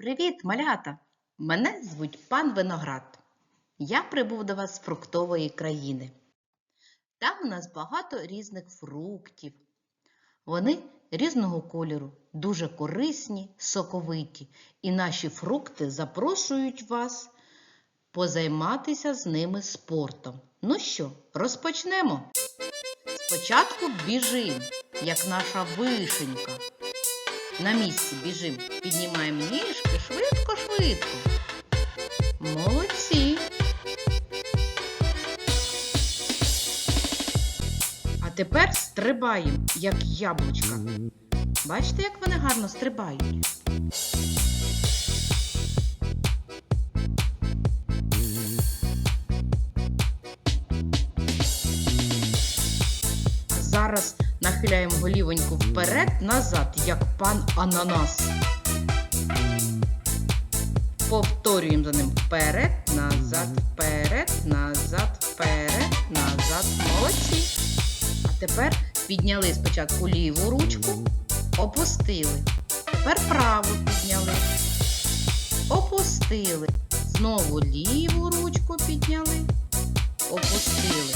Привіт, малята! Мене звуть пан Виноград. Я прибув до вас з фруктової країни. Там у нас багато різних фруктів. Вони різного кольору, дуже корисні, соковиті, і наші фрукти запрошують вас позайматися з ними спортом. Ну що, розпочнемо? Спочатку біжим, як наша вишенька. На місці біжим, піднімаємо ніжки швидко, швидко. Молодці. А тепер стрибаємо, як яблучка. Бачите, як вони гарно стрибають? Зараз нахиляємо голівоньку вперед, назад, як пан ананас. Повторюємо за ним вперед, назад, вперед, назад, вперед, назад. Молодці. А тепер підняли спочатку ліву ручку, опустили. Тепер праву підняли. Опустили. Знову ліву ручку підняли. Опустили.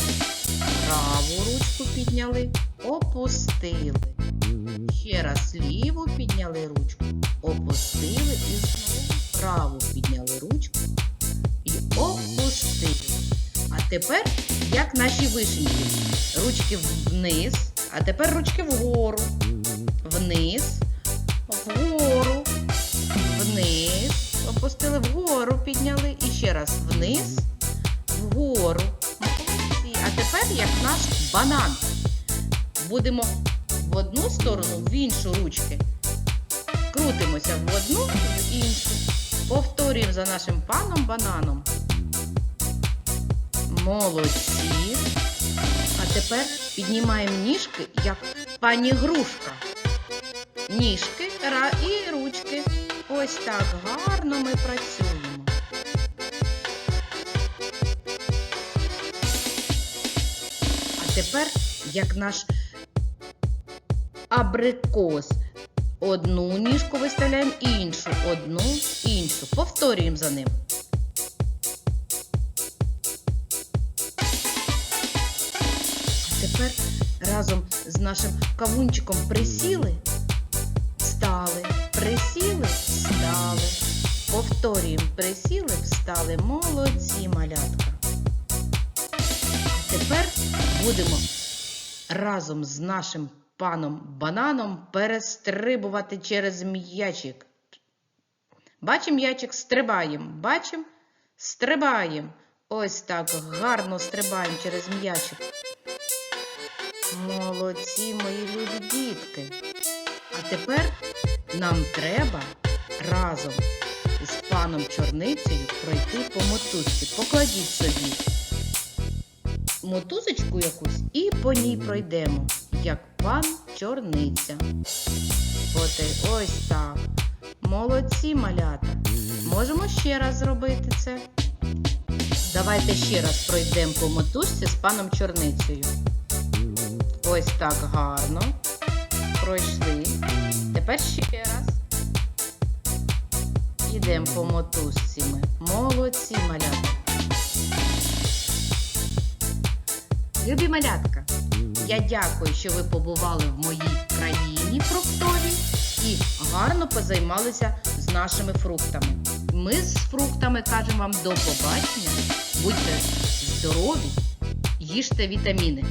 Праву ручку підняли. Опустили. Ще раз ліву підняли ручку. Опустили і знову праву підняли ручку і опустили. А тепер, як наші вишеньки, ручки вниз, а тепер ручки вгору. Вниз, вгору, вниз. Опустили вгору, підняли. І ще раз вниз, вгору. А тепер як наш банан. Будемо в одну сторону, в іншу ручки. Крутимося в одну, в іншу. Повторюємо за нашим паном бананом. Молодці. А тепер піднімаємо ніжки, як пані грушка. Ніжки і ручки. Ось так гарно ми працюємо. А тепер, як наш абрикос. Одну ніжку виставляємо, іншу, одну, іншу. Повторюємо за ним. Тепер разом з нашим кавунчиком присіли, встали, присіли, встали. Повторюємо, присіли, встали. Молодці, малятка. Тепер будемо разом з нашим паном бананом перестрибувати через м'ячик. Бачимо м'ячик, стрибаємо. Бачимо, стрибаємо. Ось так гарно стрибаємо через м'ячик. Молодці, мої любі дітки. А тепер нам треба разом з паном чорницею пройти по мотузці. Покладіть собі мотузочку якусь і по ній пройдемо, як пан чорниця. От ось так. Молодці малята. Можемо ще раз зробити це. Давайте ще раз пройдемо по мотузці з паном чорницею. Ось так гарно. Пройшли. Тепер ще раз. Ідемо по мотузці ми. Молодці малята. Любі малятка, я дякую, що ви побували в моїй країні фруктовій і гарно позаймалися з нашими фруктами. Ми з фруктами кажемо вам до побачення. Будьте здорові, їжте вітаміни.